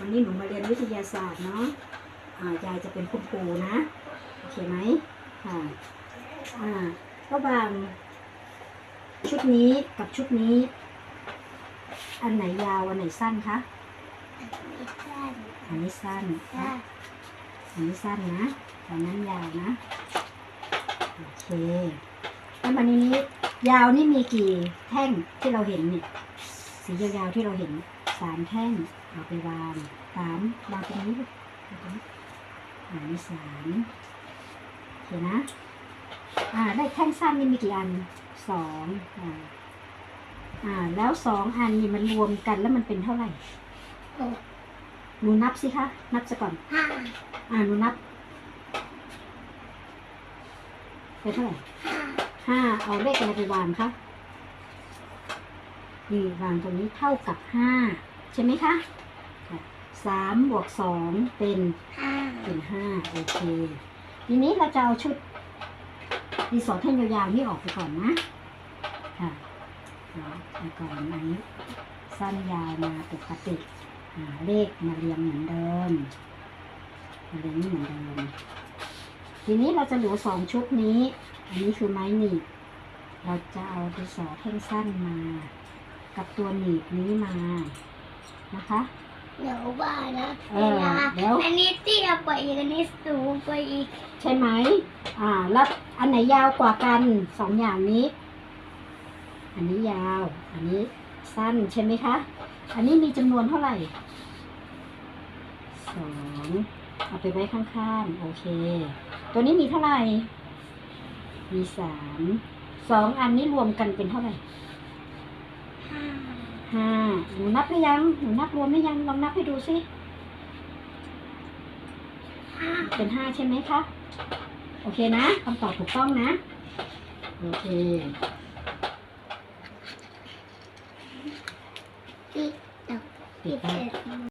วันนี้หนูมาเรียนวิทยาศาสตร์เนาะอ่ายายจะเป็นคุณครูนะ โอเคไหมค่ะ อ่าระหว่าง ชุดนี้กับชุดนี้ อันไหนยาวอันไหนสั้นคะ อันนี้สั้นนะอันนี้สั้นนะอันนั้นยาวนะ โอเค แล้วมันนี้ยาวนี่มีกี่แท่งที่เราเห็นเนี่ย สียาวๆที่เราเห็น สามแท่งเอาไปวางสามวางตรงนี้ลูกวางตรงนี้อ่านี่สามโอเคนะ อ่า ได้แท่งสั้นนี่มีกี่อันสองอ่าอ่า แล้วสองอันนี่มันรวมกันแล้วมันเป็นเท่าไหร่หนูนับสิคะ นับซะก่อนห้าอ่าหนูนับเป็นเท่าไหร่ห้าห้าเอาเลขอะไรไปวางคะ นี่วางตรงนี้เท่ากับห้าใช่ไหมคะค่ะสามบวกสองเป็นห้าเป็นห้าโอเค ทีนี้เราจะเอาชุดดีสอแท่งยาวๆนี่ออกไปก่อนนะค่ะเอาไปก่อนอันนี้สั้นยาวมาปกติอ่าเลขมาเรียงเหมือนเดิมมาเรียงนี่เหมือนเดิม ทีนี้เราจะเหลือสองชุดนี้ อันนี้คือไม้หนีบเราจะเอาดินสอแท่งสั้นมา กับตัวหนีบนี้มานะคะ เดี๋ยวว่านะเออเดี๋ยว อันนี้เตี้ยไปอีกอันนี้สูงไปอีกใช่ไหมอ่า แล้วอันไหนยาวกว่ากันสองอย่างนี้ อันนี้ยาว อันนี้สั้นใช่ไหมคะ อันนี้มีจำนวนเท่าไหร่สองเอาไปไว้ข้างๆ โอเค ตัวนี้มีเท่าไหร่ มีสามสองอันนี้รวมกันเป็นเท่าไหร่ ห้าห้าหนูนับหรือยัง หนูนับรวมหรือยัง ลองนับให้ดูสิห้าเป็นห้าใช่ไหมคะ โอเคนะคำตอบถูกต้องนะ โอเคปิดตกปิปิดดได้เสร็จ